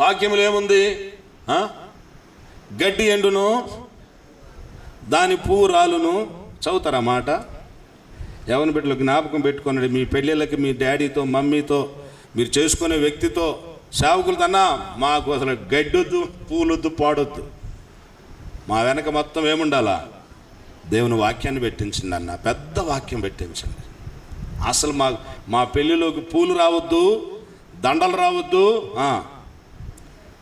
వాక్యములు ఏముంది గడ్డి ఎండును దాని పువ్వు రాలును చదువుతారా మాట? యవన బిడ్డలు జ్ఞాపకం పెట్టుకోనండి మీ పెళ్ళిళ్ళకి మీ డాడీతో మమ్మీతో మీరు చేసుకునే వ్యక్తితో సేవకులతో మాకు అసలు గడ్డొద్దు పూలొద్దు పాడొద్దు. మా వెనక మొత్తం ఏముండాలా? దేవుని వాక్యాన్ని పెట్టించండి అన్న పెద్ద వాక్యం పెట్టించండి. అసలు మా మా పెళ్ళిలోకి పూలు రావద్దు దండలు రావద్దు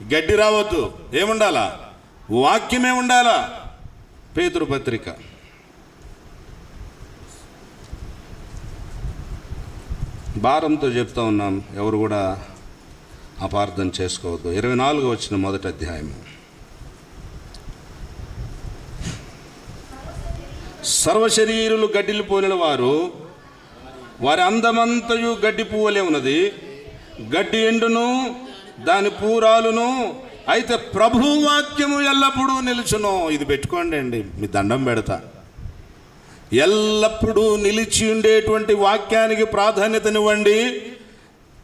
గడ్డి రావద్దు. ఏముండాలా? వాక్యమే ఉండాలా? పేతృపత్రిక భారంతో చెప్తా ఉన్నాం ఎవరు కూడా అపార్థం చేసుకోవద్దు. ఇరవై నాలుగు వచ్చిన మొదటి అధ్యాయము. సర్వశరీరులు గడ్డిలు పోలిన వారు వారి అందమంతయు గడ్డి పువ్వులే ఉన్నది. గడ్డి ఎండును దాని పూరాలును అయితే ప్రభు వాక్యము ఎల్లప్పుడూ నిలుచును. ఇది పెట్టుకోండి అండి మీ దండం పెడతా. ఎల్లప్పుడూ నిలిచి ఉండేటువంటి వాక్యానికి ప్రాధాన్యతనివ్వండి.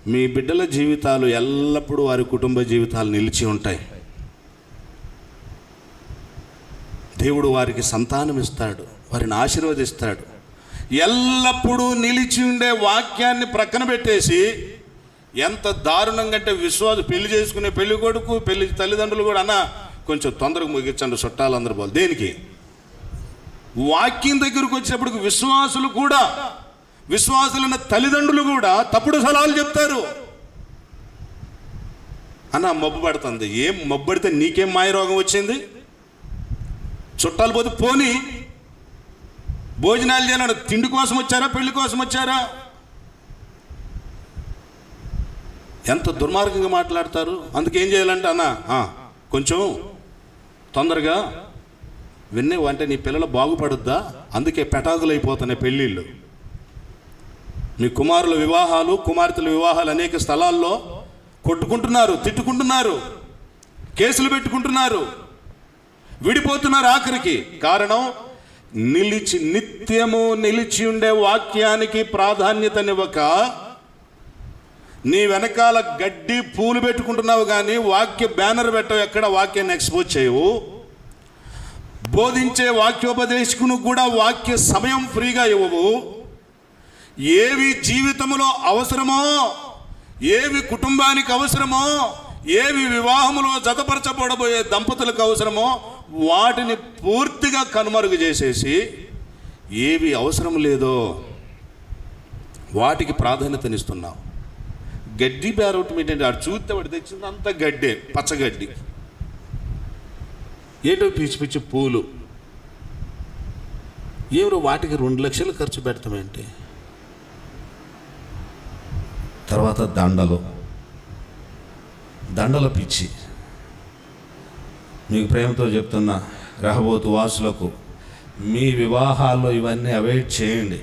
మీ బిడ్డల జీవితాలు ఎల్లప్పుడూ వారి కుటుంబ జీవితాలు నిలిచి ఉంటాయి. దేవుడు వారికి సంతానం ఇస్తాడు వారిని ఆశీర్వదిస్తాడు. ఎల్లప్పుడూ నిలిచి ఉండే వాక్యాన్ని ప్రక్కన పెట్టేసి ఎంత దారుణంగా అంటే విశ్వాస పెళ్ళి చేసుకునే పెళ్ళి కొడుకు పెళ్ళి తల్లిదండ్రులు కూడా అన్న కొంచెం తొందరగా ముగించండి చుట్టాలందరూ పోలు దేనికి? వాక్యం దగ్గరకు వచ్చినప్పుడు విశ్వాసులు కూడా విశ్వాసులైన తల్లిదండ్రులు కూడా తప్పుడు సలహాలు చెప్తారు. అన్న మబ్బు పడుతుంది. ఏం మబ్బు పడితే నీకేం మాయ రోగం వచ్చింది? చుట్టాలు పోతే పోని. భోజనాలు చేయాలి తిండి కోసం వచ్చారా పెళ్ళి కోసం వచ్చారా? ఎంత దుర్మార్గంగా మాట్లాడతారు? అందుకేం చేయాలంటే అన్న కొంచెం తొందరగా విన్నే అంటే నీ పిల్లలు బాగుపడుద్దా? అందుకే పెటాకులు అయిపోతున్నాయి పెళ్ళిళ్ళు. మీ కుమారుల వివాహాలు కుమార్తెల వివాహాలు అనేక స్థలాల్లో కొట్టుకుంటున్నారు తిట్టుకుంటున్నారు కేసులు పెట్టుకుంటున్నారు విడిపోతున్నారు ఆఖరికి. కారణం నిలిచి నిత్యము నిలిచి ఉండే వాక్యానికి ప్రాధాన్యతనివ్వక నీ వెనకాల గడ్డి పూలు పెట్టుకుంటున్నావు కానీ వాక్య బ్యానర్ పెట్టవు ఎక్కడ వాక్యాన్ని ఎక్స్పోజ్ చేయవు. బోధించే వాక్యోపదేశకును కూడా వాక్య సమయం ఫ్రీగా ఇవ్వవు. ఏవి జీవితంలో అవసరమో ఏవి కుటుంబానికి అవసరమో ఏవి వివాహములో జతపరచబడబోయే దంపతులకు అవసరమో వాటిని పూర్తిగా కనుమరుగు చేసేసి ఏవి అవసరం లేదో వాటికి ప్రాధాన్యతనిస్తున్నావు. గడ్డి బేరవటం ఏంటంటే ఆడు చూస్తే వాడు తెచ్చిందంతా గడ్డే పచ్చగడ్డి. ఏటో పిచ్చి పిచ్చి పూలు. ఎవరు వాటికి రెండు లక్షలు ఖర్చు పెడతామేంటి. తర్వాత దండలు. దండల పిచ్చి. మీకు ప్రేమతో చెప్తున్నా రహబోతు వాసులకు మీ వివాహాల్లో ఇవన్నీ అవాయిడ్ చేయండి.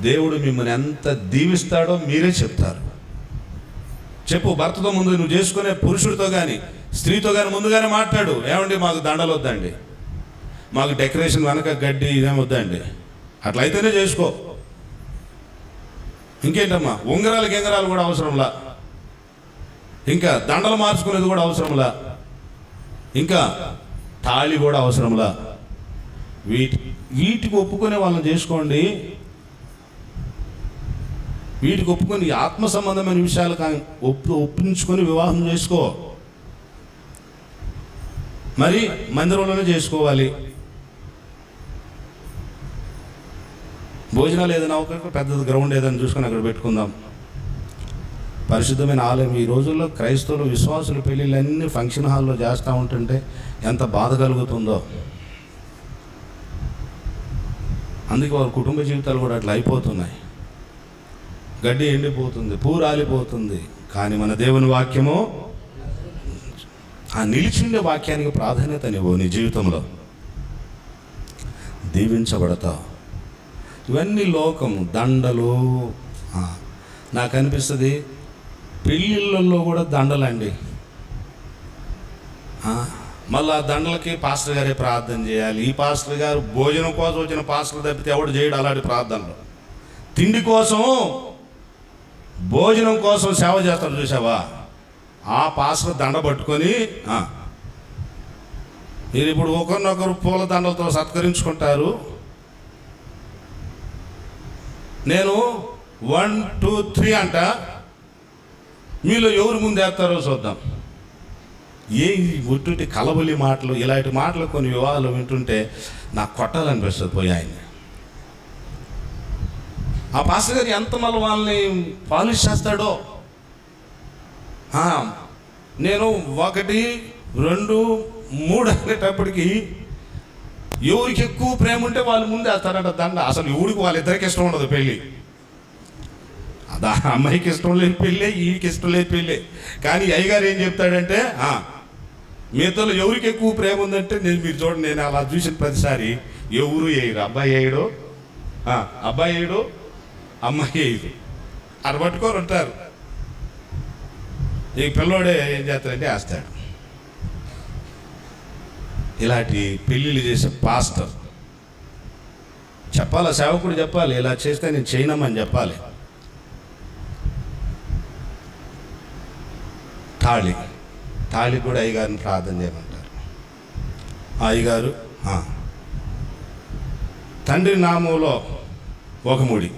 దేవుడు మిమ్మల్ని ఎంత దీవిస్తాడో మీరే చెప్తారు. చెప్పు భర్తతో ముందు నువ్వు చేసుకునే పురుషుడితో కానీ స్త్రీతో కానీ ముందుగానే మాట్లాడు. ఏమండి మాకు దండలు వద్దండి. మాకు డెకరేషన్ వెనక గడ్డి ఇదేం వద్దండి. అట్లయితేనే చేసుకో. ఇంకేంటమ్మా ఉంగరాలు గింగరాలు కూడా అవసరంలా? ఇంకా దండలు మార్చుకునేది కూడా అవసరంలా? ఇంకా తాళి కూడా అవసరంలా? వీటి వీటికి ఒప్పుకునే వాళ్ళని చేసుకోండి. వీటికి ఒప్పుకొని ఆత్మ సంబంధమైన విషయాలు కానీ ఒప్పు ఒప్పించుకొని వివాహం చేసుకో. మరి మందిరంలోనే చేసుకోవాలి. భోజనాలు ఏదైనా ఒక పెద్ద గ్రౌండ్ ఏదైనా చూసుకొని అక్కడ పెట్టుకుందాం. పరిశుద్ధమైన ఆలయం ఈ రోజుల్లో క్రైస్తవులు విశ్వాసుల పెళ్ళిళ్ళన్నీ ఫంక్షన్ హాల్లో చేస్తూ ఉంటుంటే ఎంత బాధ కలుగుతుందో. అందుకే వారి కుటుంబ జీవితాలు కూడా అట్లా అయిపోతున్నాయి. గడ్డి ఎండిపోతుంది పూ రాలిపోతుంది కానీ మన దేవుని వాక్యము ఆ నిలిచిండే వాక్యానికి ప్రాధాన్యతనివ్వు నీ జీవితంలో. దీవించబడతావు ఇవన్నీ లోకము దండలు. నాకు అనిపిస్తుంది పెళ్ళిళ్ళల్లో కూడా దండలండి. మళ్ళీ ఆ దండలకి పాస్టర్ గారే ప్రార్థన చేయాలి. ఈ పాస్టర్ గారు భోజనం కోసం వచ్చిన పాస్టర్ తప్పితే ఎవడు చేయడు అలాంటి ప్రార్థనలు. తిండి కోసం భోజనం కోసం సేవ చేస్తారు చూసావా ఆ పాసకు దండ పట్టుకొని మీరు ఇప్పుడు ఒకరినొకరు పూల దండలతో సత్కరించుకుంటారు. నేను వన్ టూ త్రీ అంట. మీలో ఎవరు ముందేస్తారో చూద్దాం. ఏ ఒట్టుంటి కలబలి మాటలు ఇలాంటి మాటలు కొన్ని వివాహాలు వింటుంటే నాకు కొట్టాలనిపిస్తుంది పోయి ఆయన్ని. ఆ పాస్టర్ గారు ఎంత మళ్ళీ వాళ్ళని పాలిష్ చేస్తాడో. నేను ఒకటి రెండు మూడు అనేటప్పటికి ఎవరికి ఎక్కువ ప్రేమ ఉంటే వాళ్ళు ముందే వేస్తారట దండ. అసలు ఎవరికి వాళ్ళిద్దరికి ఇష్టం ఉండదు పెళ్ళి. అదా అమ్మాయికి ఇష్టం లేని పెళ్ళి ఈయనకి ఇష్టం లేని పెళ్ళి. కానీ అయ్యగారు ఏం చెప్తాడంటే "ఆ, మీతో ఎవరికి ఎక్కువ ప్రేమ ఉందంటే నేను మీరు చూడండి నేను అలా చూసిన ప్రతిసారి ఎవరు వేయరు? అబ్బాయి వేయడు? అబ్బాయి వేయడు? అమ్మాయి ఇది. అది పట్టుకొని ఉంటారు. ఈ పిల్లోడే ఏం చేస్తాడంటే వేస్తాడు. ఇలాంటి పెళ్ళిళ్ళు చేసే పాస్టర్. చెప్పాలా? సేవకుడు చెప్పాలి. ఇలా చేస్తే నేను చేయనమ్మని చెప్పాలి. తాళి. తాళి కూడా అయ్యగారిని ప్రార్థన చేయమంటారు. అయ్యగారు తండ్రి నామంలో ఒక ముడి.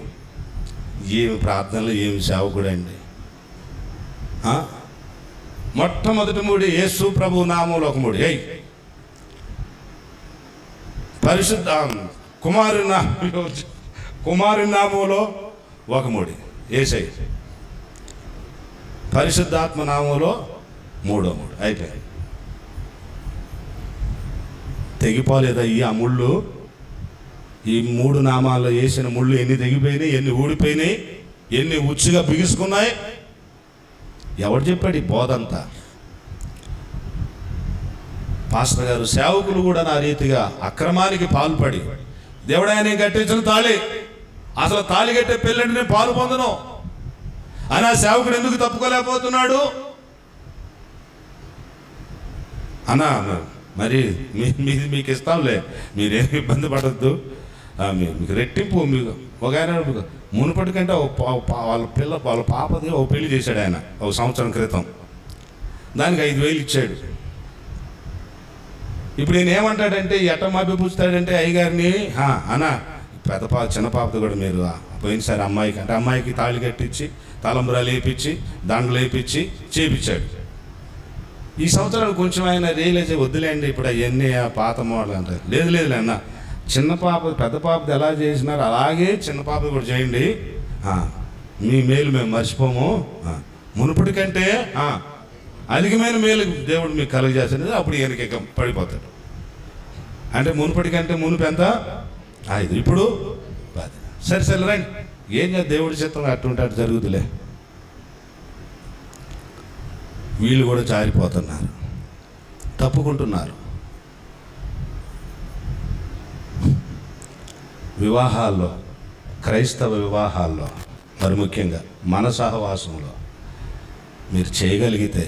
ఏమి ప్రార్థనలు ఏమి సేవకుడండి. మొట్టమొదటి ముడి యేసు ప్రభు నామంలో ఒక ముడి. ఏయ్! పరిశుద్ధ కుమారు నామంలో కుమారు నామంలో ఒక ముడి. ఏసై. పరిశుద్ధాత్మ నామంలో మూడో మూడు. అయిపోయాయి. తెగిపోలేదా ఈ ఆ ముళ్ళు? ఈ మూడు నామాల్లో వేసిన ముళ్ళు ఎన్ని తెగిపోయినాయి ఎన్ని ఊడిపోయినాయి ఎన్ని ఉచ్చుగా బిగుసుకున్నాయి? ఎవడు చెప్పాడు ఈ బోధంతా? పాస్టర్ గారు సేవకులు కూడా నా రీతిగా అక్రమానికి పాల్పడి దేవుడాయన కట్టించిన తాళి. అసలు తాళి కట్టే పెళ్ళంటే నేను పాలు పొందను. అని ఆ సేవకుడు ఎందుకు తప్పుకోలేకపోతున్నాడు? అన్నా అన్నా, మరి మీ మీది మీకు ఇస్తాంలే మీరేమి ఇబ్బంది పడద్దు. మీకు రెట్టింపు మీకు ఒక ఆయన మునుపటి కంటే వాళ్ళ పిల్ల వాళ్ళ పాపది ఒక పెళ్ళి చేశాడు ఆయన ఒక సంవత్సరం క్రితం. దానికి ఐదు వేలు ఇచ్చాడు. ఇప్పుడు నేను ఏమంటాడంటే ఎట్ట మాపిపుస్తాడంటే అయ్యగారిని అనా పెద్ద పాప చిన్న పాపది కూడా మీరు పోయినసారి అమ్మాయికి అంటే అమ్మాయికి తాళి కట్టించి తలంబరాలు వేయించి దండలు వేయించి చేపించాడు. ఈ సంవత్సరం కొంచెం ఆయన రియలైజ్ వద్దులేండి ఇప్పుడు అవన్నీ ఆ పాత మోడల్ అంటారు. లేదు లేదు అన్న చిన్న పాప పెద్ద పాపది ఎలా చేసినారు అలాగే చిన్న పాప కూడా చేయండి. మీ మేలు మేము మర్చిపోము. మునుపటి కంటే అధికమైన మేలు దేవుడు మీకు కలుగజేసినది అప్పుడు ఈయనకి పడిపోతాడు. అంటే మునుపటి కంటే మునుపు ఎంత? ఐదు. ఇప్పుడు పది. సరే సరే రండి. ఏం చేద్దాం? దేవుడి చిత్తం అటువంటి అటు జరుగుతులే. వీళ్ళు కూడా జారిపోతున్నారు. తప్పుకుంటున్నారు. వివాహాల్లో క్రైస్తవ వివాహాల్లో మరి ముఖ్యంగా మన సహవాసంలో మీరు చేయగలిగితే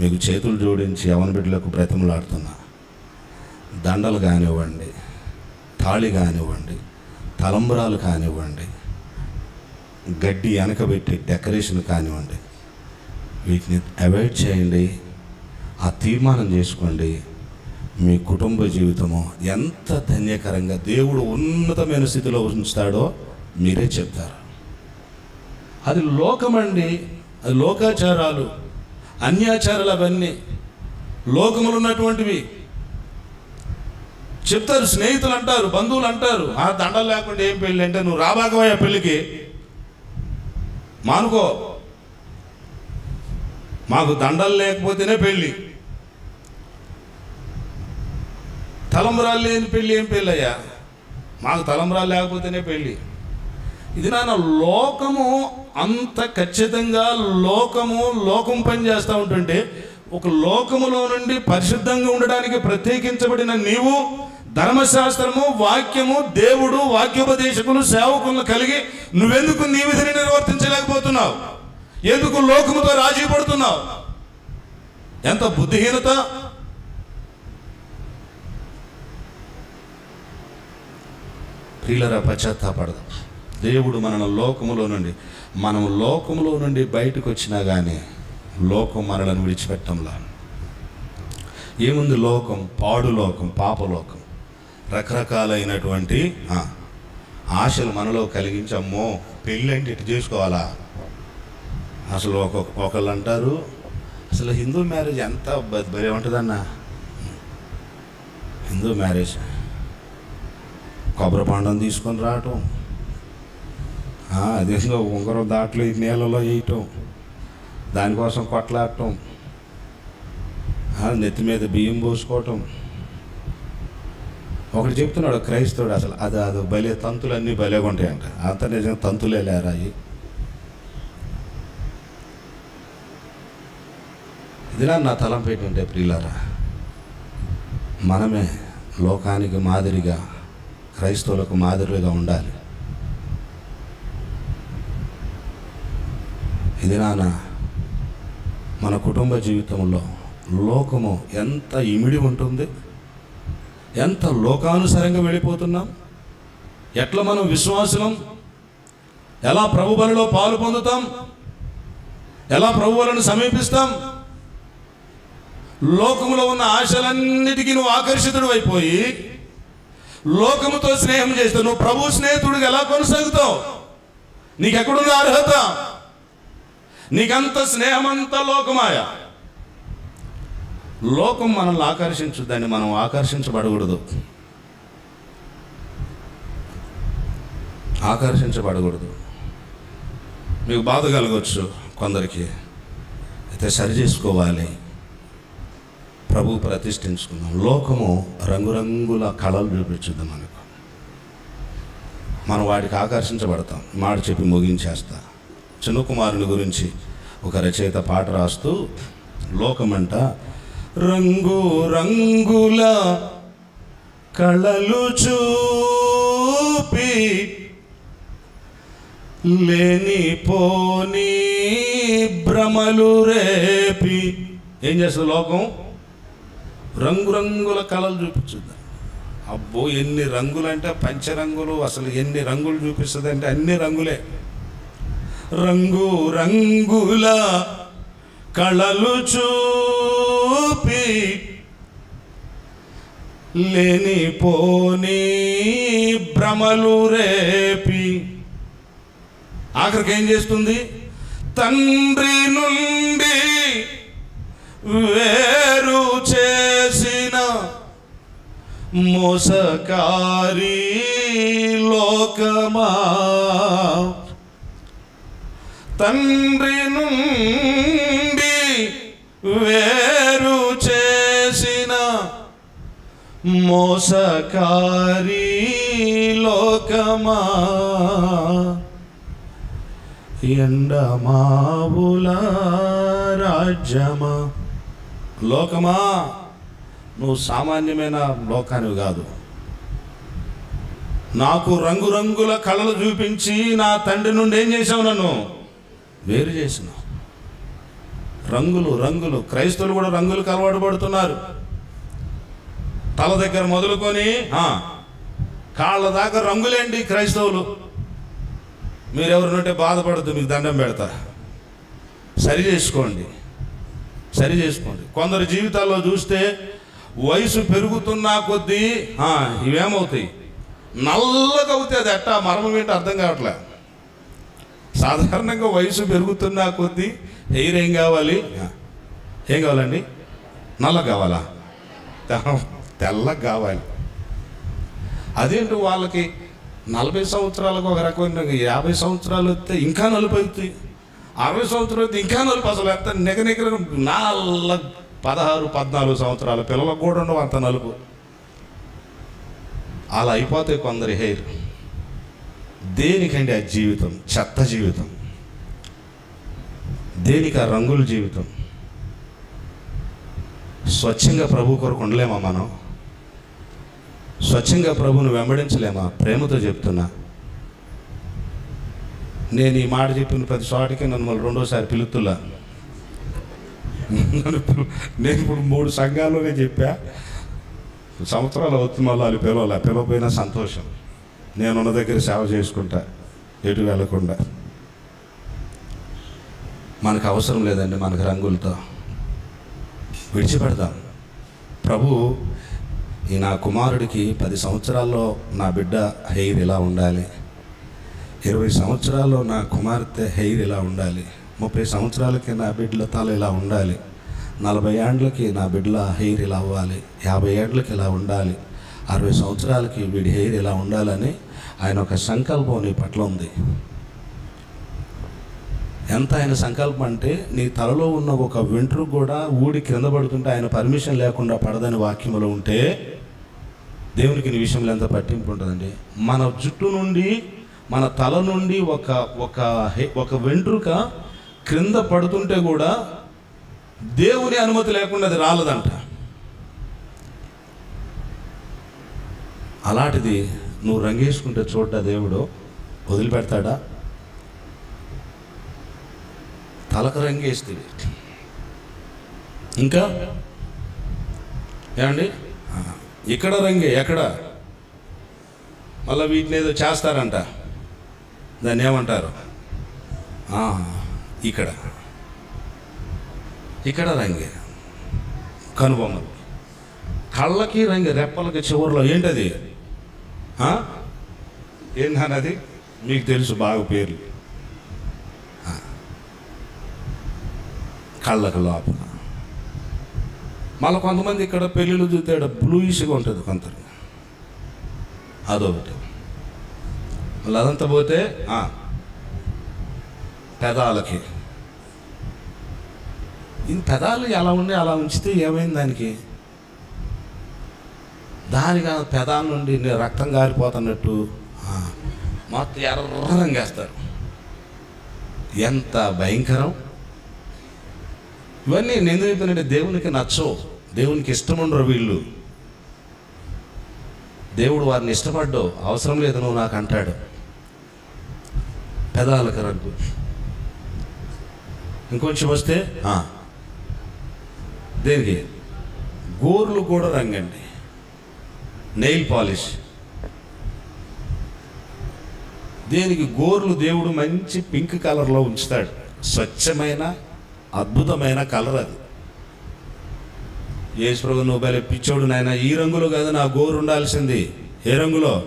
మీకు చేతులు జోడించి యవన బిడ్డలకు బ్రతిమలాడుతున్నా. దండలు కానివ్వండి తాళి కానివ్వండి తలంబరాలు కానివ్వండి గడ్డి వెనకబెట్టి డెకరేషన్ కానివ్వండి వీటిని అవాయిడ్ చేయండి ఆ తీర్మానం చేసుకోండి. మీ కుటుంబ జీవితము ఎంత ధన్యకరంగా దేవుడు ఉన్నతమైన స్థితిలో ఉంచుతాడో మీరే చెప్తారు. అది లోకమండి అది లోకాచారాలు అన్యాచారాలు అవన్నీ లోకములు ఉన్నటువంటివి. చెప్తారు స్నేహితులు అంటారు బంధువులు అంటారు ఆ దండలు లేకుండా ఏం పెళ్ళి అంటే నువ్వు రాబాకవయ్యా పెళ్ళికి మానుకో. మాకు దండలు లేకపోతేనే పెళ్ళి. తలంబరాలు లేని పెళ్ళి ఏం పెళ్ళయ్యా? మాకు తలంబరాలు లేకపోతేనే పెళ్ళి. ఇది నాన్న లోకము అంత ఖచ్చితంగా లోకము లోకం పని చేస్తూ ఉంటుంటే ఒక లోకములో నుండి పరిశుద్ధంగా ఉండడానికి ప్రత్యేకించబడిన నీవు ధర్మశాస్త్రము వాక్యము దేవుడు వాక్యోపదేశకులు సేవకులను కలిగి నువ్వెందుకు నీ విధిని నిర్వర్తించలేకపోతున్నావు? ఎందుకు లోకముతో రాజీ పడుతున్నావు ఎంత బుద్ధిహీనత ప్రియులరా పశ్చాత్తాపడదాం. దేవుడు మనను లోకములో నుండి మనం లోకములో నుండి బయటకు వచ్చినా కానీ లోకం మనలను విడిచిపెట్టంలా. ఏముంది లోకం? పాడు లోకం పాపలోకం రకరకాలైనటువంటి ఆశలు మనలో కలిగించి అమ్మో పెళ్ళంటే ఇటు చేసుకోవాలా? అసలు ఒక ఒకళ్ళు అంటారు అసలు హిందూ మ్యారేజ్ ఎంత బ- భలే ఉంటుందన్న. హిందూ మ్యారేజ్. కొబ్బరి పండం తీసుకొని రావటం. ఆ, ఉంగరం దాంట్లో నీళ్ళలో వేయటం. దానికోసం కొట్లాడటం. నెత్తి మీద బియ్యం పోసుకోవటం. ఒకటి చెప్తున్నాడు క్రైస్తవుడు అసలు అది అది భలే తంతులు అన్నీ భలేగా ఉంటాయంట అంత నిజంగా తంతులే లేరాయి ఇది నా తలంపు ఉంటే ప్రియులారా మనమే లోకానికి మాదిరిగా క్రైస్తవులకు మాదిరిగా ఉండాలి. ఇది నాన్న మన కుటుంబ జీవితంలో లోకము ఎంత ఇమిడి ఉంటుంది ఎంత లోకానుసారంగా వెళ్ళిపోతున్నాం ఎట్లా మనం విశ్వాసనం ఎలా ప్రభు బలిలో పాలు పొందుతాం ఎలా ప్రభు సమీపిస్తాం లోకములో ఉన్న ఆశలన్నిటికీ నువ్వు ఆకర్షితుడు అయిపోయి లోకముతో స్నేహం చేస్తావు నువ్వు ప్రభు స్నేహితుడికి ఎలా కొనసాగుతావు? నీకెక్కడున్న అర్హత? నీకంత స్నేహమంతా లోకమాయ? లోకం మనల్ని ఆకర్షించుద్దని మనం ఆకర్షించబడకూడదు. ఆకర్షించబడకూడదు. మీకు బాధ కలగవచ్చు కొందరికి. అయితే సరి చేసుకోవాలి. ప్రభు ప్రతిష్ఠించుకుందాం లోకము రంగురంగుల కళలు చూపించుద్దాం మనకు. మనం వాటికి ఆకర్షించబడతాం. మాట చెప్పి ముగించేస్తా. చిన్న కుమారుని గురించి ఒక రచయిత పాట రాస్తూ లోకమంట రంగు రంగుల కళలు చూపి లేని పోని భ్రమలు రేపి. ఏం చేస్తుంది లోకం? రంగురంగుల కళలు చూపించుద్దాం. అబ్బో ఎన్ని రంగులు అంటే పంచరంగులు అసలు ఎన్ని రంగులు చూపిస్తుంది అంటే అన్ని రంగులే. రంగు రంగుల కళలు చూపి లేని పోని భ్రమలు రేపి. ఆఖరికి ఏం చేస్తుంది? తండ్రి నుండి వేరు చే మోసకారి లోకమా. తండ్రి నుండి వేరు చేసిన మోసకారి లోకమా. ఎండమావుల రాజ్యమా. లోకమా. నువ్వు సామాన్యమైన లోకానివి కాదు. నాకు రంగురంగుల కళలు చూపించి నా తండ్రి నుండి ఏం చేసావు నన్ను? వేరు చేసిన రంగులు రంగులు. క్రైస్తవులు కూడా రంగులకు అలవాటు పడుతున్నారు. తల దగ్గర మొదలుకొని కాళ్ళ దాకా రంగులేండి క్రైస్తవులు? మీరెవరినంటే బాధపడద్దు మీకు దండం పెడతా. సరి చేసుకోండి. సరి చేసుకోండి. కొందరు జీవితాల్లో చూస్తే వయసు పెరుగుతున్నా కొద్దీ ఇవేమవుతాయి? నల్లగా అవుతాయి అది ఎట్టా? మర్మం ఏంటో అర్థం కావట్లే. సాధారణంగా వయసు పెరుగుతున్నా కొద్దీ హెయిర్ ఏం కావాలి? ఏం కావాలండి? నల్ల కావాలా? తెల్ల తెల్లగా కావాలి. అదేంటి వాళ్ళకి నలభై సంవత్సరాలకు ఒక రకమైన యాభై సంవత్సరాలు వస్తే ఇంకా నలుపు అవుతాయి. అరవై సంవత్సరాలు అయితే ఇంకా నలుపు అసలు ఎంత నిగ నిగర నల్ల పదహారు పద్నాలుగు సంవత్సరాల పిల్లలకు కూడా ఉండవు అంత నలుపు. అలా అయిపోతాయి కొందరి హెయిర్. దేనికండి ఆ జీవితం? చెత్త జీవితం. దేనికి ఆ రంగుల జీవితం? స్వచ్ఛంగా ప్రభు కొరకు ఉండలేమా మనం? స్వచ్ఛంగా ప్రభువును వెంబడించలేమా? ప్రేమతో చెప్తున్నా. నేను ఈ మాట చెప్పిన ప్రతి చోటికి నన్ను మళ్ళీ రెండోసారి పిలుతులా నేను ఇప్పుడు మూడు సంఘాల్లోనే చెప్పా. సంవత్సరాలు అవుతుంది మళ్ళీ వాళ్ళు పిలవాలి? పిలవపోయినా సంతోషం. నేనున్న దగ్గర సేవ చేసుకుంటా. ఎటు వెళ్ళకుండా. మనకు అవసరం లేదండి మనకు రంగులతో. విడిచిపెడదాం. ప్రభు ఈ నా కుమారుడికి పది సంవత్సరాల్లో నా బిడ్డ హెయిర్ ఇలా ఉండాలి. ఇరవై సంవత్సరాల్లో నా కుమార్తె హెయిర్ ఇలా ఉండాలి. ముప్పై సంవత్సరాలకి నా బిడ్డల తల ఇలా ఉండాలి. నలభై ఏండ్లకి నా బిడ్డల హెయిర్ ఇలా అవ్వాలి యాభై ఏండ్లకి ఇలా ఉండాలి అరవై సంవత్సరాలకి వీడి హెయిర్ ఇలా ఉండాలని ఆయన ఒక సంకల్పం నీ పట్ల ఉంది. ఎంత ఆయన సంకల్పం అంటే నీ తలలో ఉన్న ఒక వెంట్రుకు కూడా ఊడి క్రింద పడుతుంటే ఆయన పర్మిషన్ లేకుండా పడదని వాక్యంలో ఉంటే దేవునికి నీ విషయంలో ఎంత పట్టింపు ఉంటుందండి? మన జుట్టు నుండి మన తల నుండి ఒక ఒక ఒక వెంట్రుక క్రింద పడుతుంటే కూడా దేవుని అనుమతి లేకుండా అది రాలదంట. అలాంటిది నువ్వు రంగేసుకుంటే చూడ్డా దేవుడు? వదిలిపెడతాడా? తలకు రంగేస్తుంది ఇంకా? ఏమండి? ఇక్కడ రంగే ఎక్కడ? మళ్ళీ వీటిని ఏదో చేస్తారంట. దాన్ని ఏమంటారు? ఇక్కడ. ఇక్కడ రంగి. కనుబొమ్మలు కళ్ళకి రంగి రెప్పలకి చివరిలో ఏంటది? ఏంటన్నది మీకు తెలుసు బాగా పేర్లు. కళ్ళకు లోపల. మళ్ళీ కొంతమంది ఇక్కడ పెళ్ళిళ్ళు చూస్తే బ్లూయిష్గా ఉంటుంది కొంత అదొకటి. మళ్ళీ అదంతా పోతే పెదాలకి. ఈ పెదాలు ఎలా ఉండి అలా ఉంచితే ఏమైంది దానికి? దానికి పెదాల నుండి రక్తం గారిపోతున్నట్టు మొత్తం ఎర్ర ఎంత భయంకరం. ఇవన్నీ నేను చెప్తానంటే దేవునికి నచ్చవు. దేవునికి ఇష్టం ఉండరు వీళ్ళు. దేవుడు వారిని ఇష్టపడ్డు అవసరం లేదు నువ్వు నాకు అంటాడు. పెదాలకు రంగు ఇంకొంచెం వస్తే దేనికి? గోర్లు కూడా రంగండి. నెయిల్ పాలిష్ దేనికి? గోర్లు దేవుడు మంచి పింక్ కలర్లో ఉంచుతాడు. స్వచ్ఛమైన అద్భుతమైన కలర్ అది. యేసుప్రభు నువ్వు భలే పిచ్చోడు నాయన. ఈ రంగులో కదా నా గోరు ఉండాల్సింది. ఏ రంగులో?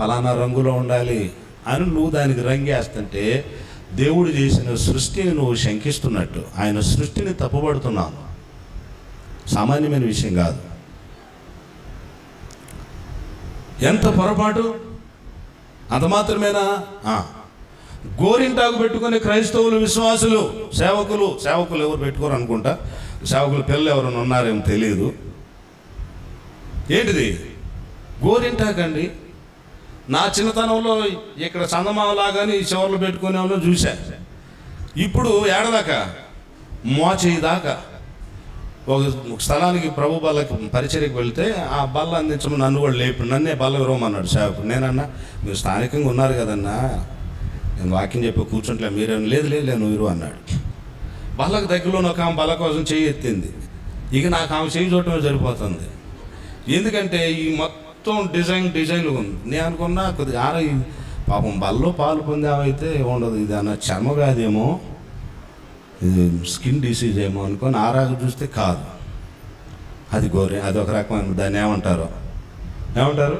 ఫలానా రంగులో ఉండాలి అని నువ్వు దానికి రంగేస్తుంటే దేవుడు చేసిన సృష్టిని నువ్వు శంకిస్తున్నట్టు. ఆయన సృష్టిని తప్పుపడుతున్నావు సామాన్యమైన విషయం కాదు. ఎంత పొరపాటు? అంత మాత్రమేనా? గోరింటాకు పెట్టుకునే క్రైస్తవులు విశ్వాసులు సేవకులు సేవకులు ఎవరు పెట్టుకోరు అనుకుంటా? సేవకులు పిల్లలు ఎవరైనా ఉన్నారేమో తెలియదు ఏంటిది? గోరింటాకండి నా చిన్నతనంలో ఇక్కడ చందమామలాగాని ఈ చివర్లు పెట్టుకునే వాళ్ళు చూశా. ఇప్పుడు ఏడదాకా? మోచేయి దాకా. ఒక స్థలానికి ప్రభు బల్లకి పరిచయకు వెళ్తే ఆ బల్ల అందించమని నన్ను కూడా లేపు నన్నే బల్ల రోమన్నాడు సేవకుడు నేనన్నా మీరు స్థానికంగా ఉన్నారు కదన్నా నేను వాక్యం చెప్పి కూర్చుంటలే మీరేం లేదు లేదు లేదు నువ్వు ఇరు అన్నాడు. బల్లకు దగ్గరలో ఒక ఆమె బల్ల కోసం చేయి ఎత్తింది. ఇక నాకు ఆమె చేయి చూడటమే సరిపోతుంది. ఎందుకంటే ఈ మొత్తం డిజైన్ డిజైన్ ఉంది. నేను అనుకున్నా కొద్దిగా ఆర పాపం బల్లో పాలు పొందామైతే ఉండదు. ఇది అన్న చర్మ ఏమో. స్కిన్ డిసీజ్ ఏమో అనుకొని ఆరాగా చూస్తే కాదు. అది గోరే అది ఒక రకమైన దాన్ని ఏమంటారు? ఏమంటారు?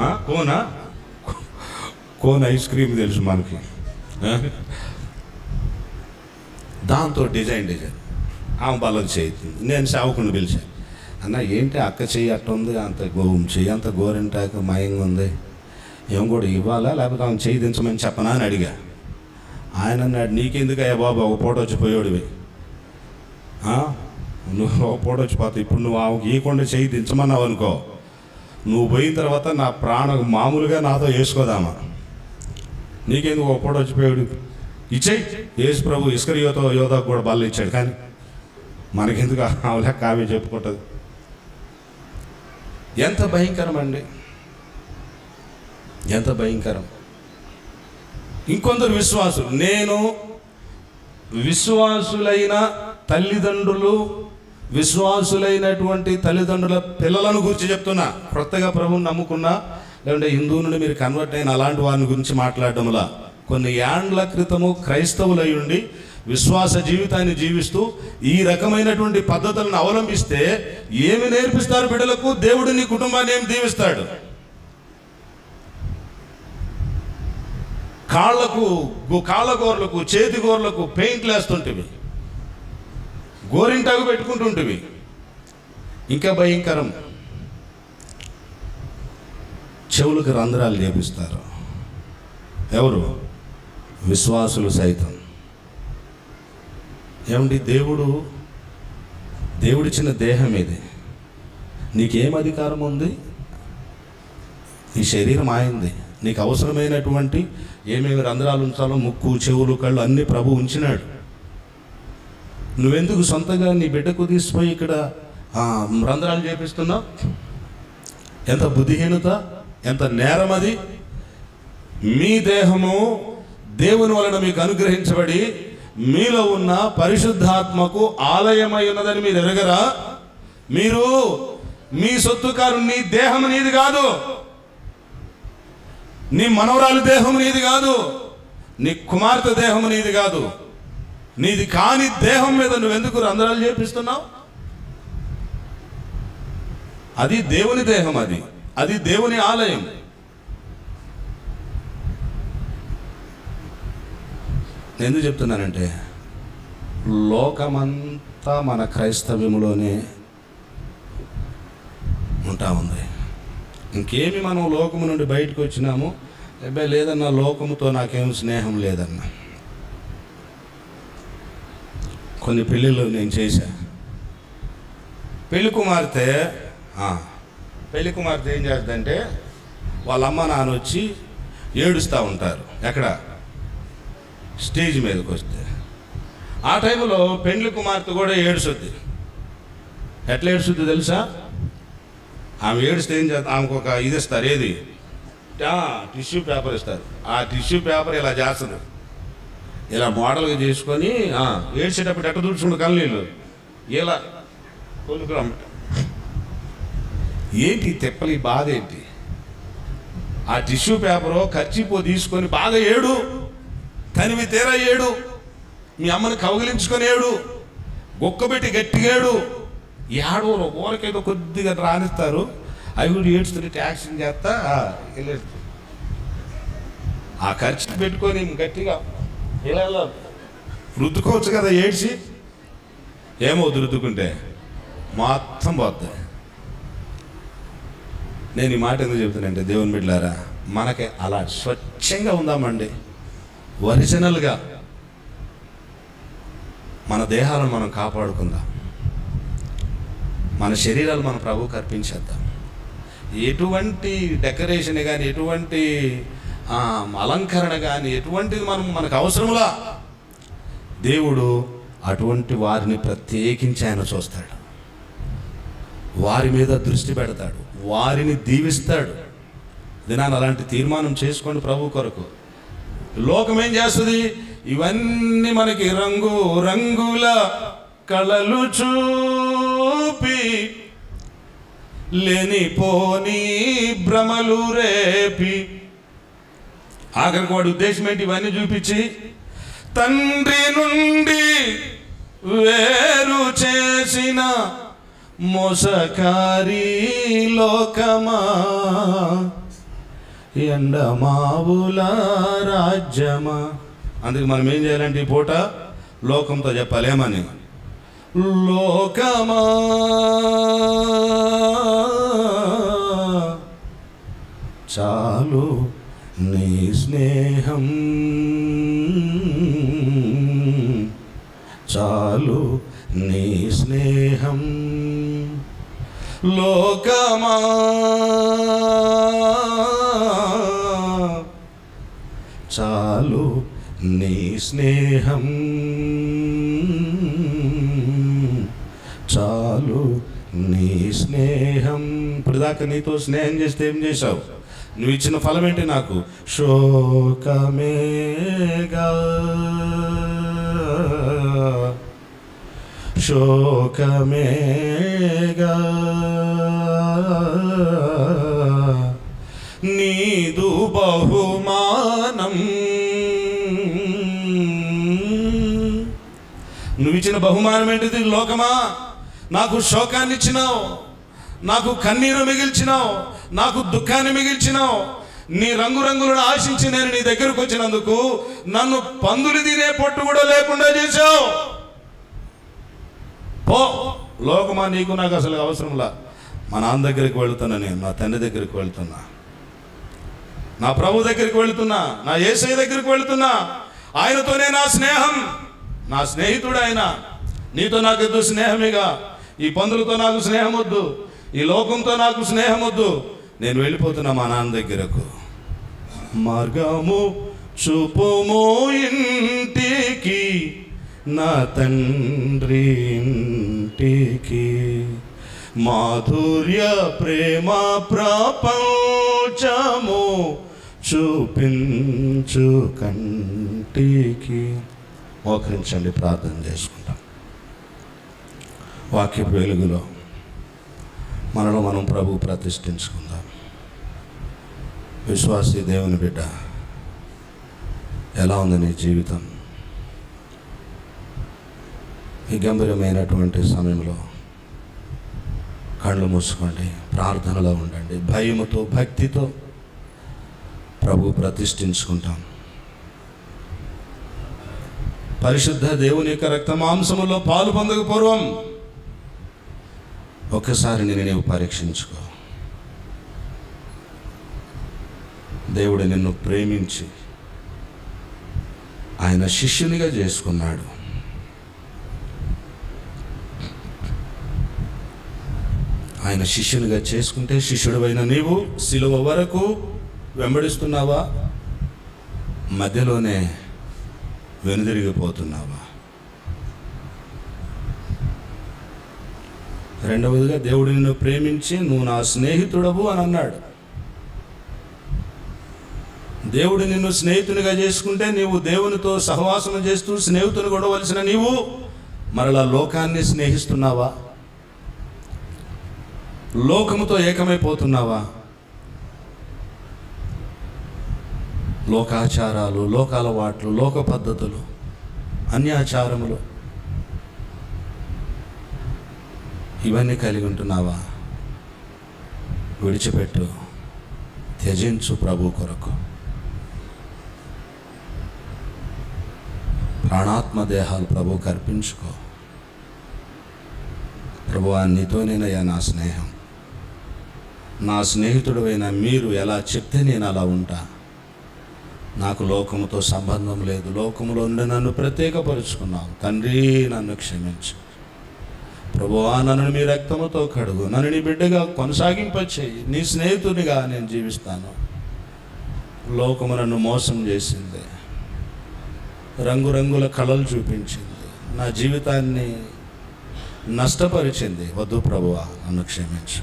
కోన కోనా? కోన్ ఐస్ క్రీమ్ తెలుసు మనకి. దాంతో డిజైన్ డిజైన్. ఆమె బలం చేయింది నేను సేవకుని పిలిచాను అన్న ఏంటి అక్క చెయ్యి అట్ట ఉంది? అంత గో చెయ్యి అంత గోరింటాక మయంగా ఉంది. ఏం కూడా ఇవ్వాలా? లేకపోతే ఆమె చెయ్యి దించమని చెప్పనా అని అడిగా. ఆయన అన్నాడు నీకెందుకు అయ్యా బాబు ఒక పూట వచ్చిపోయాడువి నువ్వు ఒక పూట వచ్చిపోతావు ఇప్పుడు నువ్వు ఆమెకు ఇవ్వకుండా చేయి దించమన్నావు అనుకో నువ్వు పోయిన తర్వాత నా ప్రాణం మామూలుగా నాతో వేసుకోదామా? నీకెందుకు ఒక పూట వచ్చిపోయాడు ఇచ్చేయి. యేసు ప్రభు ఇస్కరియోతో యోధకు కూడా బల్ల ఇచ్చాడు. కానీ మనకెందుకు ఆ లెక్క ఆమె చెప్పుకుంటుంది? ఎంత భయంకరం అండి. ఎంత భయంకరం. ఇంకొందరు విశ్వాసులు. నేను విశ్వాసులైన తల్లిదండ్రులు విశ్వాసులైనటువంటి తల్లిదండ్రుల పిల్లలను గురించి చెప్తున్నా. కొత్తగా ప్రభుని నమ్ముకున్నా. లేదంటే హిందువు నుండి మీరు కన్వర్ట్ అయిన అలాంటి వారిని గురించి మాట్లాడడంలా. కొన్ని యాండ్ల క్రితము క్రైస్తవులై ఉండి విశ్వాస జీవితాన్ని జీవిస్తూ ఈ రకమైనటువంటి పద్ధతులను అవలంబిస్తే ఏమి నేర్పిస్తారు బిడ్డలకు? దేవుడు నీ కుటుంబాన్ని ఏమి దీవిస్తాడు? కాళ్ళకు కాళ్ళగోర్లకు కాళ్ళ గోర్లకు చేతి గోర్లకు పెయింట్లు వేస్తుంటివి గోరింటాకు పెట్టుకుంటుంటివి. ఇంకా భయంకరం. చెవులకు రంధ్రాలు చేపిస్తారు ఎవరు? విశ్వాసులు సైతం. ఏమండి దేవుడు? దేవుడిచ్చిన దేహం ఇది నీకేం అధికారం ఉంది? నీ శరీరం ఆయింది నీకు అవసరమైనటువంటి ఏమేమి రంధ్రాలు ఉంచాలో ముక్కు చెవులు కళ్ళు అన్ని ప్రభు ఉంచినాడు. నువ్వెందుకు సొంతంగా నీ బిడ్డకు తీసిపోయి ఇక్కడ రంధ్రాలు చేపిస్తున్నావు? ఎంత బుద్ధిహీనత ఎంత నేరం అది. మీ దేహము దేవుని వలన మీకు అనుగ్రహించబడి మీలో ఉన్న పరిశుద్ధాత్మకు ఆలయమై ఉన్నదని మీరు ఎరగరా? మీరు మీ సొత్తు కారు నీ దేహం నీది కాదు. నీ మనవరాలి దేహం నీది కాదు. నీ కుమార్తె దేహం నీది కాదు. నీది కాని దేహం మీద నువ్వెందుకు రంధ్రాలు చేపిస్తున్నావు? అది దేవుని దేహం అది. అది దేవుని ఆలయం. ఎందుకు చెప్తున్నానంటే లోకమంతా మన క్రైస్తవ్యంలోనే ఉంటా ఉంది. ఇంకేమి మనం లోకము నుండి బయటకు వచ్చినాము అబ్బాయి లేదన్నా లోకముతో నాకేం స్నేహం లేదన్నా. కొన్ని పెళ్ళిళ్ళు నేను చేశా. పెళ్ళి కుమార్తె పెళ్ళి కుమార్తె ఏం చేస్తుందంటే వాళ్ళ అమ్మ నాన్న వచ్చి ఏడుస్తూ ఉంటారు. ఎక్కడ? స్టేజ్ మీదకి వస్తే ఆ టైంలో పెండ్లి కుమార్తె కూడా ఏడుస్తుంది ఎట్లా ఏడుస్తుంది తెలుసా? ఆమె ఏడిస్తే ఏం చేస్తా ఆమెకు ఒక ఇది ఇస్తారు ఏది? టిష్యూ పేపర్ ఇస్తారు. ఆ టిష్యూ పేపర్ ఇలా చేస్తుంది ఇలా మోడల్గా చేసుకొని ఏడ్చేటప్పుడు ఎట్ట తుడుచుకుంటు కళ్ళనీళ్ళు ఇలా. కొనుక్కురాం ఏంటి తెప్పలి బాధ ఏంటి? ఆ టిష్యూ పేపరు ఖర్చిపో తీసుకొని బాగా ఏడు. తనివి తీరా ఏడు. మీ అమ్మని కౌగిలించుకొని ఏడు. గొక్కబెట్టి గట్టిగా ఏడు ఏడు ఊరకేదో కొద్దిగా రాణిస్తారు అవి కూడా ఏడుస్తుంది ట్యాక్సింగ్ చేస్తా ఆ, వెళ్ళేస్తుంది. ఆ ఖర్చు పెట్టుకొని గట్టిగా ఇలా రుద్దుకోవచ్చు కదా ఏడ్చి. ఏమో రుద్దుకుంటే మొత్తం పోద్ది. నేను ఈ మాట ఎందుకు చెప్తానంటే దేవుని బిడ్డలారా మనకి అలా స్వచ్ఛంగా ఉందామండి. ఒరిజినల్గా మన దేహాలను మనం కాపాడుకుందాం. మన శరీరాలు మన ప్రభువుకి అర్పించేద్దాం. ఎటువంటి డెకరేషన్ కానీ ఎటువంటి అలంకరణ కానీ ఎటువంటిది మనం మనకు అవసరంలా దేవుడు అటువంటి వారిని ప్రత్యేకించి ఆయన చూస్తాడు. వారి మీద దృష్టి పెడతాడు. వారిని దీవిస్తాడు. దినాన్ని అలాంటి తీర్మానం చేసుకోండి ప్రభు కొరకు. లోకం ఏం చేస్తుంది? ఇవన్నీ మనకి రంగు రంగుల కళలు చూపి లేనిపోని భ్రమలు రేపి. ఆఖరికి వాడు ఉద్దేశం ఏంటి? ఇవన్నీ చూపించి తండ్రి నుండి వేరు చేసిన మోసకారి లోకమా? ఎండమావుల రాజ్యమా? అందుకు మనం ఏం చేయాలంటే ఈ పూట లోకంతో చెప్పలేమని. లోకమా. చాలు నీ స్నేహం. చాలు నీ స్నేహం. లోకమా. చాలు నీ స్నేహం. నీ స్నేహం. ఇప్పుడు నీతో స్నేహం చేస్తే ఏం చేశావు? నువ్వు ఇచ్చిన ఫలం ఏంటి నాకు? శోకమేగా శోకమేగా నీదు బహుమానం. నువ్వు ఇచ్చిన బహుమానం ఏంటిది? లోకమా? నాకు శోకాన్ని ఇచ్చినావు నాకు కన్నీరు మిగిల్చినావు నాకు దుఃఖాన్ని మిగిల్చినావు. నీ రంగురంగులను ఆశించి నేను నీ దగ్గరకు వచ్చినందుకు నన్ను పందులు తినే పొట్టు కూడా లేకుండా చేశావు. పో లోకమా నీకు నాకు అసలు అవసరంలా? మా నాన్న దగ్గరికి వెళుతున్నా నేను నా తండ్రి దగ్గరికి వెళుతున్నా. నా ప్రభు దగ్గరికి వెళుతున్నా నా ఏసై దగ్గరికి వెళ్తున్నా. ఆయనతోనే నా స్నేహం నా స్నేహితుడు ఆయన నీతో నాకు ఎద్దు స్నేహమేగా? ఈ పందులతో నాకు స్నేహం వద్దు ఈ లోకంతో నాకు స్నేహం వద్దు నేను వెళ్ళిపోతున్నా మా నాన్న దగ్గరకు. మార్గము చూపుమో ఇంటికి నా తండ్రి ఇంటికి. మాధుర్య ప్రేమ ప్రపంచము చూపించు కంటికి. మోకరించండి ప్రార్థన చేసుకుంటాం. వాక్య వెలుగులో మనలో మనం ప్రభు ప్రతిష్ఠించుకుందాం. విశ్వాసి దేవుని బిడ్డ ఎలా ఉంది నీ జీవితం? ఈ గంభీరమైనటువంటి సమయంలో కళ్ళు మూసుకోండి ప్రార్థనలో ఉండండి భయముతో భక్తితో ప్రభు ప్రతిష్ఠించుకుంటాం. పరిశుద్ధ దేవుని యొక్క రక్త మాంసములో పాలు పొందక పూర్వం ఒకసారి నేను నీవు పరీక్షించుకో. దేవుడు నిన్ను ప్రేమించి ఆయన శిష్యునిగా చేసుకున్నాడు. ఆయన శిష్యునిగా చేసుకుంటే శిష్యుడవైన నీవు సిలువ వరకు వెంబడిస్తున్నావా? మధ్యలోనే వెనుదిరిగిపోతున్నావా? రెండవదిగా దేవుడు నిన్ను ప్రేమించి నువ్వు నా స్నేహితుడవు అని అన్నాడు. దేవుడు నిన్ను స్నేహితునిగా చేసుకుంటే నీవు దేవునితో సహవాసం చేస్తూ స్నేహితుని గొడవలసిన నీవు మరలా లోకాన్ని స్నేహిస్తున్నావా? లోకముతో ఏకమైపోతున్నావా? లోకాచారాలు లోకాలవాట్లు లోక పద్ధతులు అన్యాచారములు ఇవన్నీ కలిగి ఉంటున్నావా? విడిచిపెట్టు. త్యజించు ప్రభు కొరకు. ప్రాణాత్మ దేహాలు ప్రభు కర్పించుకో. ప్రభు నీతోనేనయ్యా నా స్నేహం. నా స్నేహితుడైన మీరు ఎలా చెప్తే నేను అలా ఉంటా. నాకు లోకముతో సంబంధం లేదు. లోకములో ఉండి నన్ను ప్రత్యేకపరుచుకున్నావు. తండ్రి నన్ను క్షమించు. ప్రభువా నన్ను మీ రక్తముతో కడుగు. నన్ను నీ బిడ్డగా కొనసాగింపచేయి. నీ స్నేహితునిగా నేను జీవిస్తాను. లోకము నన్ను మోసం చేసింది. రంగురంగుల కళలు చూపించింది. నా జీవితాన్ని నష్టపరిచింది. వద్దు ప్రభువా నన్ను క్షమించు.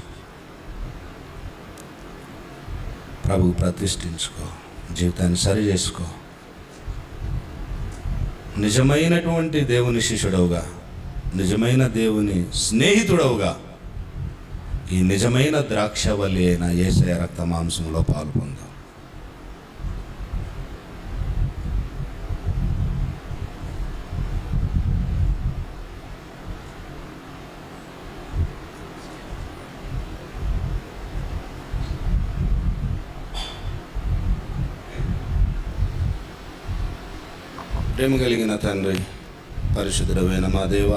ప్రభు ప్రతిష్ఠించుకో. జీవితాన్ని సరి చేసుకో. నిజమైనటువంటి దేవుని శిష్యుడవుగా నిజమైన దేవుని స్నేహితుడవుగా ఈ నిజమైన ద్రాక్షవల్లి అయిన ఏసయ రక్త మాంసంలో పాల్గొందాం. ప్రేమ కలిగిన తండ్రి పరిశుద్ధుడమైన మా దేవ